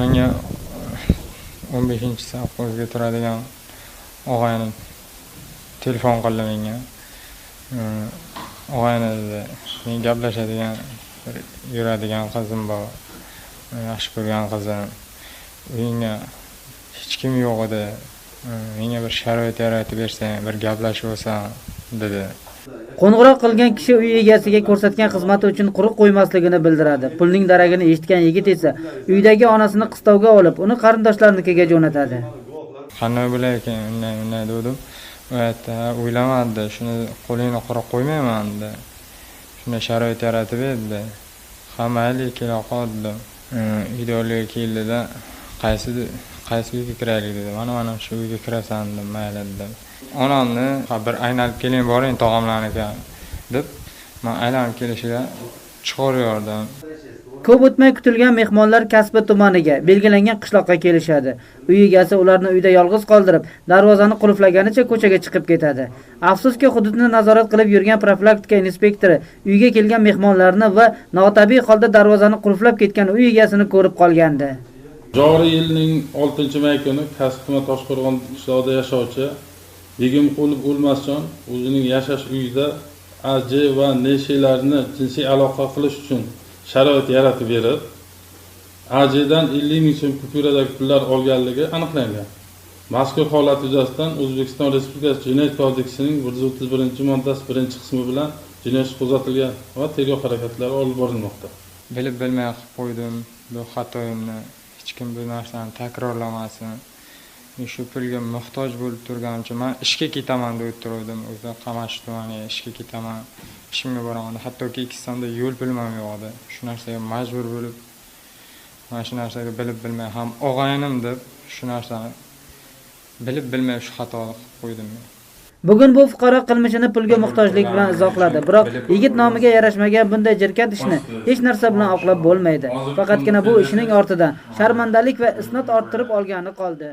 menga o'n beshinchi sovxozga turadigan og'aynim telefon qildi menga. Og'ayni dedi men gaplashadigan yuradigan qizim bor yaxshi ko'rgan qizim. Uyingga hech kim yo'q edi. Menga bir sharoit yaratib bersang bir gaplashib olsam dedi. Qo'ng'iroq qilgan kishi uy egasiga ko'rsatgan xizmati uchun quruq qo'ymasligini bildiradi. Pulning daragini eshitgan yigit esa uydagi onasini qistovga olib, uni qarindoshlarinikiga jo'natadi. qanday bo'lar ekan unday unday degandim u aytdi o'ylamadi. Shuni qo'lingni quruq qo'ymayman dedi shunday sharoit yaratib berdi ha mayli kela qol dedim uyda oldiga keldida qaysi qaysi uyga kiraylik dedi. Mana mana shu uyga kirasan dedim mayli dedim onamni "Ha, bir aylanib keling boring tog'amlarnikiga deb man aylanib kelishiga chiqarib yubordim Ko'p o'tmay kutilgan mehmonlar Kasbi tumaniga, belgilangan qishloqqa kelishadi. Uy egasi ularni uyda yolg'iz qoldirib, darvozani qulflaganicha ko'chaga chiqib ketadi. Afsuski, hududni nazorat qilib yurgan profilaktika inspektori uyga kelgan mehmonlarni va notabiiy holda darvozani qulflab ketgan uy egasini ko'rib qolgandi. Joriy yilning 6-may kuni Kasbtuma Toshqo'rg'on qishlog'ida yashovchi Begimqulov O'lmasjon o'zining yashash uyida AJ va neshelarni jinsiy aloqa qilish uchun sharoit yaratib berib, AJdan 50 ming so'm kupyuradagi pullar olganligi aniqlangan. Mazkur holat yuzasidan O'zbekiston Respublikasi Jinoyat kodeksining 131-moddasi 1-qismi bilan jinoyat ishi qo'zg'atilgan va tergov harakatlari olib borilmoqda. bilib bilmay qilib qo'ydim bu xatoyimni hech kim bu narsani takrorlamasin Men shu pulga muhtoj bo'lib turganimcha man ishga ketaman deb turuvdim o'zi qamash tumaniga ishga ketaman ishimga boraman hattoki ikkisitamda yo'l pulim ham yo'q edi shu narsaga majbur bo'lib mana shu narsaga bilib bilmay ham og'aynim deb shu narsani bilib bilmay shu xatoni qilib qo'ydim men Bugun bu fuqaro qilmishini pulga muhtojlik bilan izohladi. Biroq yigit nomiga yarashmagan bunday jirkat ishni hech narsa bilan oqlab bo'lmaydi. Faqatgina bu ishining ortidan sharmandalik va isnot orttirib olgani qoldi.